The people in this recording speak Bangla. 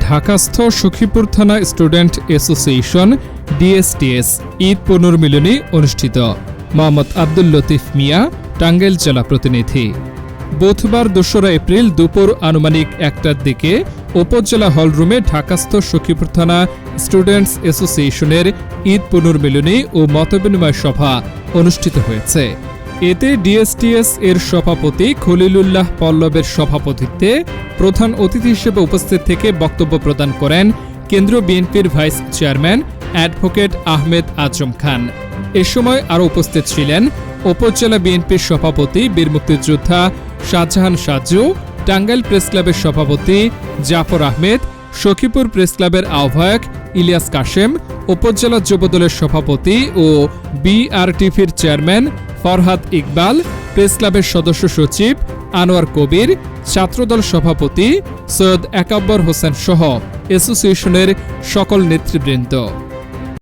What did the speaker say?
ঢাকাস্থ সখীপুর থানা স্টুডেন্ট অ্যাসোসিয়েশন, ডিএসটিএস, ঈদ পুনর্মিলনী অনুষ্ঠিত। মোহাম্মদ আব্দুল লতিফ মিয়া, টাঙ্গাইল জেলা প্রতিনিধি। বুধবার দোসরা এপ্রিল দুপুর আনুমানিক একটার দিকে উপজেলা হলরুমে ঢাকাস্থ সখীপুর থানা স্টুডেন্টস অ্যাসোসিয়েশনের ঈদ পুনর্মিলনী ও মতবিনিময় সভা অনুষ্ঠিত হয়েছে। এতে ডিএসটিএস এর সভাপতি খলিলুল্লাহ পল্লবের সভাপতিত্বে প্রধান অতিথি হিসেবে উপস্থিত থেকে বক্তব্য প্রদান করেন কেন্দ্রীয় বিএনপির vice chairman advocate Ahmed Azam Khan. এ সময় আরও উপস্থিত ছিলেন উপজেলা বিএনপির সভাপতি বীর মুক্তিযোদ্ধা শাহজাহান সাজু, টাঙ্গাইল প্রেস ক্লাবের সভাপতি জাফর আহমেদ, সখীপুর প্রেস ক্লাবের আহ্বায়ক ইলিয়াস কাশেম, উপজেলা যুবদলের সভাপতি ও বিআরটিভির চেয়ারম্যান ফরহাদ ইকবাল, প্রেস ক্লাবের সদস্য সচিব আনোয়ার কবির, ছাত্রদল সভাপতি সৈয়দ একাব্বর হোসেন সহ অ্যাসোসিয়েশনের সকল নেতৃবৃন্দ।